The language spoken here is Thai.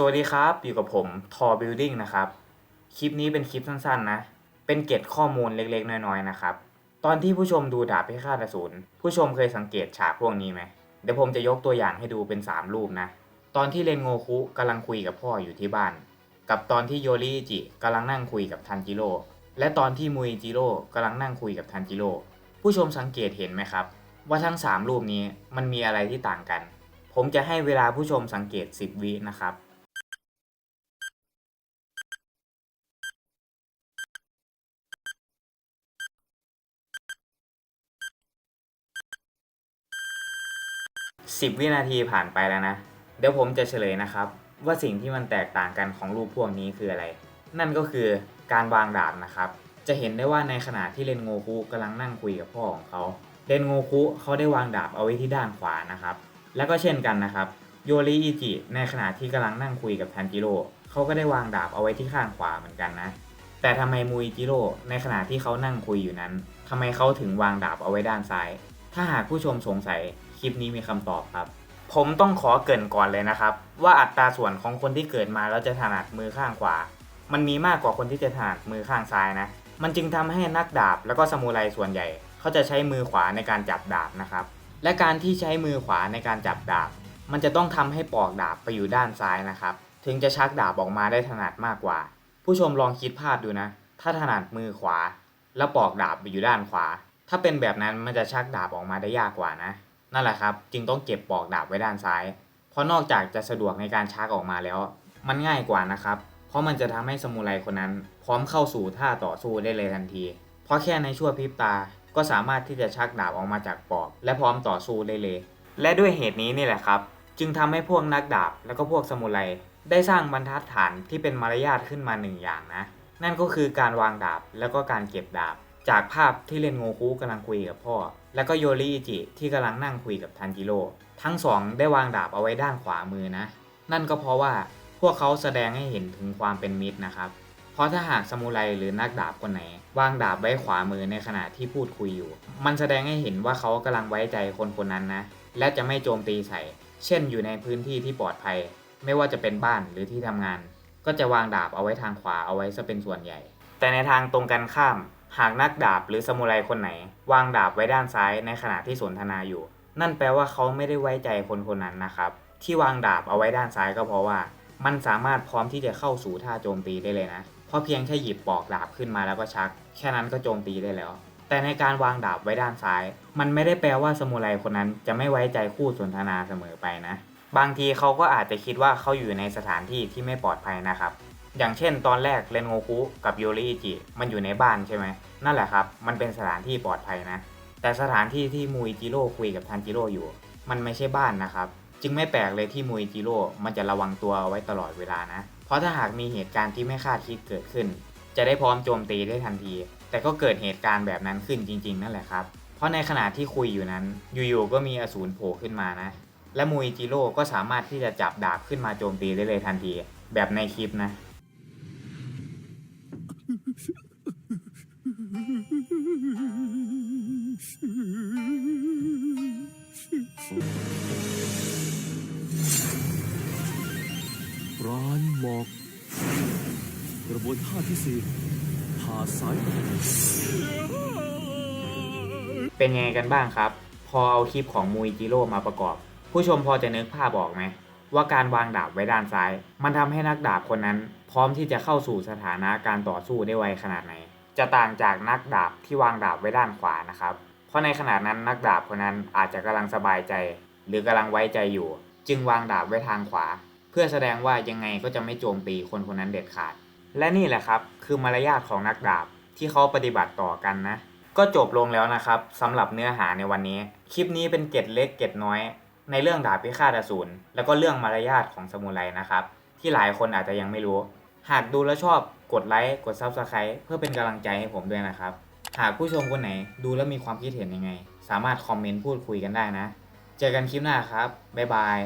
สวัสดีครับ อยู่กับผมทอบิลดิ้งนะครับ คลิปนี้เป็นคลิปสั้นๆนะ เป็นเก็ดข้อมูลเล็กๆ น้อยๆนะครับ ตอนที่ผู้ชมดูดาบพิฆาตอสูรผู้ชมเคยสังเกตฉากพวกนี้ไหมเดี๋ยวผมจะยกตัวอย่างให้ดูเป็น 3 รูปนะ ตอนที่เรนโงคุกำลังคุยกับพ่ออยู่ที่บ้าน กับตอนที่โยริอิจิกำลังนั่งคุยกับทันจิโร่และตอนที่มุยจิโร่กำลังนั่งคุยกับทันจิโร่ผู้ชมสังเกตเห็นไหมครับ ว่าทั้ง 3 รูปนี้มันมีอะไรที่ต่างกัน ผมจะให้เวลาผู้ชมสังเกต 10 วินะครับ 10 วินาทีผ่านไปแล้วนะ เดี๋ยวผมจะเฉลยนะครับ ว่าสิ่งที่มันแตกต่างกันของรูปพวกนี้คืออะไร นั่นก็คือการวางดาบนะครับ จะเห็นได้ว่าในขณะที่เรนโงคุกำลังนั่งคุยกับพ่อของเขาเรนโงคุเขาได้วางดาบเอาไว้ที่ด้านขวานะครับ แล้วก็เช่นกันนะครับ โยริอิจิในขณะที่กำลังนั่งคุยกับทันจิโร่เขาก็ได้วางดาบเอาไว้ที่ข้างขวาเหมือนกันนะแต่ทำไมมุยจิโร่ในขณะที่เขานั่งคุยอยู่นั้นทำไมเขาถึงวางดาบเอาไว้ด้านซ้าย ถ้าหากผู้ชมสงสัย คลิปนี้มีคำตอบครับ ผมต้องขอเกรินก่อนเลยนะครับ ว่าอัตราส่วนของคนที่เกิดมาแล้วจะถนัดมือข้างขวา มันมีมากกว่าคนที่จะถนัดมือข้างซ้ายนะ มันจึงทำให้นักดาบแล้วก็สมุไรส่วนใหญ่ เขาจะใช้มือขวาในการจับดาบนะครับ และการที่ใช้มือขวาในการจับดาบ มันจะต้องทำให้ปอกดาบไปอยู่ด้านซ้ายนะครับ ถึงจะชักดาบออกมาได้ถนัดมากกว่า ผู้ชมลองคิดภาพดูนะ ถ้าถนัดมือขวา แล้วปอกดาบไปอยู่ด้านขวา ถ้าเป็นแบบนั้นมันจะชักดาบออกมาได้ยากกว่านะ นั่นแหละครับ จึงต้องเก็บปอกดาบไว้ด้านซ้าย เพราะนอกจากจะสะดวกในการชักออกมาแล้ว มันง่ายกว่านะครับ เพราะมันจะทำให้สมุไรคนนั้น พร้อมเข้าสู่ท่าต่อสู้ได้เลยทันที เพราะแค่ในชั่วพริบตา ก็สามารถที่จะชักดาบออกมาจากปอก และพร้อมต่อสู้ได้เลย และด้วยเหตุนี้นี่แหละครับ จึงทำให้พวกนักดาบแล้วก็พวกสมุไรได้สร้างบรรทัดฐานที่เป็นมารยาทขึ้นมาหนึ่งอย่างนะ นั่นก็คือการวางดาบแล้วก็การเก็บดาบ จากภาพที่เรนโงคุกำลังคุยกับพ่อ แล้วก็โยริอิจิที่กำลังนั่งคุยกับทันจิโร่ทั้งสองได้วางดาบเอาไว้ด้านขวามือนะ นั่นก็เพราะว่าพวกเขาแสดงให้เห็นถึงความเป็นมิตรนะครับ เพราะถ้าหากสมุไรหรือนักดาบคนไหน วางดาบไว้ขวามือในขณะที่พูดคุยอยู่ มันแสดงให้เห็นว่าเขากำลังไว้ใจคนคนนั้นนะ และจะไม่โจมตีใส่ เช่นอยู่ในพื้นที่ที่ปลอดภัย ไม่ว่าจะเป็นบ้านหรือที่ทำงาน ก็จะวางดาบเอาไว้ทางขวาเอาไว้ซะเป็นส่วนใหญ่ แต่ในทางตรงกันข้าม หากนักดาบหรือสมุไรคนไหน วางดาบไว้ด้านซ้ายในขณะที่สนทนาอยู่ นั่นแปลว่าเขาไม่ได้ไว้ใจคนคนนั้นนะครับ ที่วางดาบเอาไว้ด้านซ้ายก็เพราะว่า มันสามารถพร้อมที่จะเข้าสู่ท่าโจมตีได้เลยนะ เพราะเพียงแค่หยิบปอกดาบขึ้นมาแล้วก็ชัก แค่นั้นก็โจมตีได้แล้ว แต่ในการวางดาบไว้ด้านซ้าย มันไม่ได้แปลว่าสมุไรคนนั้นจะไม่ไว้ใจคู่สนทนาเสมอไปนะ บางทีเขาก็อาจจะคิดว่าเขาอยู่ในสถานที่ที่ไม่ปลอดภัยนะครับ อย่างเช่นตอนแรกเรนโงคุกับโยริอิจิมันอยู่ในบ้านใช่ไหมนั่นแหละครับ มันเป็นสถานที่ปลอดภัยนะ แต่สถานที่ที่มุยจิโร่คุยกับทันจิโร่อยู่ มันไม่ใช่บ้านนะครับ จึงไม่แปลกเลยที่มุยจิโร่มันจะระวังตัวไว้ตลอดเวลานะ เพราะถ้าหากมีเหตุการณ์ที่ไม่คาดคิดเกิดขึ้น จะได้พร้อมโจมตีได้ทันที แต่ก็เกิดเหตุการณ์แบบนั้นขึ้นจริง ๆ นั่นแหละครับ เพราะในขณะที่คุยอยู่นั้นอยู่ๆก็มีอสูรโผล่ขึ้นมานะ และมุยจิโร่ก็สามารถที่จะจับดาบขึ้นมาโจมตีได้เลยทันที แบบในคลิปนะ ร้านหมอก กระบวนท่าที่สี่ผ่าสาย เป็นยังไงกันบ้างครับ พอเอาคลิปของมุยจิโร่มาประกอบ ผู้ชมพอจะนึกภาพออกไหม ว่าการวางดาบไว้ด้านซ้าย มันทำให้นักดาบคนนั้น พร้อมที่จะเข้าสู่สถานะการต่อสู้ได้ไวขนาดไหน จะต่างจากนักดาบที่วางดาบไว้ด้านขวานะครับ เพราะในขณะนั้นนักดาบคนนั้นอาจจะกำลังสบายใจ หรือกำลังไว้ใจอยู่ จึงวางดาบไว้ทางขวา เพื่อแสดงว่ายังไงก็จะไม่โจมตีคนคนนั้นเด็ดขาด และนี่แหละครับคือมารยาทของนักดาบที่เขาปฏิบัติต่อกันนะ ก็จบลงแล้วนะครับสำหรับเนื้อหาในวันนี้ คลิปนี้เป็นเกร็ดเล็กเกร็ดน้อย ในเรื่องดาบพิฆาตอสูรแล้วก็เรื่องมารยาทของสมุไรนะครับ ที่หลายคนอาจจะยังไม่รู้ หากดูแล้วชอบกดไลค์กด Subscribe เพื่อเป็นกำลังใจให้ผมด้วยนะครับ หากผู้ชมคนไหนดูแล้วมีความคิดเห็นยังไง สามารถคอมเมนต์พูดคุยกันได้นะ เจอกันคลิปหน้าครับ บ๊ายบาย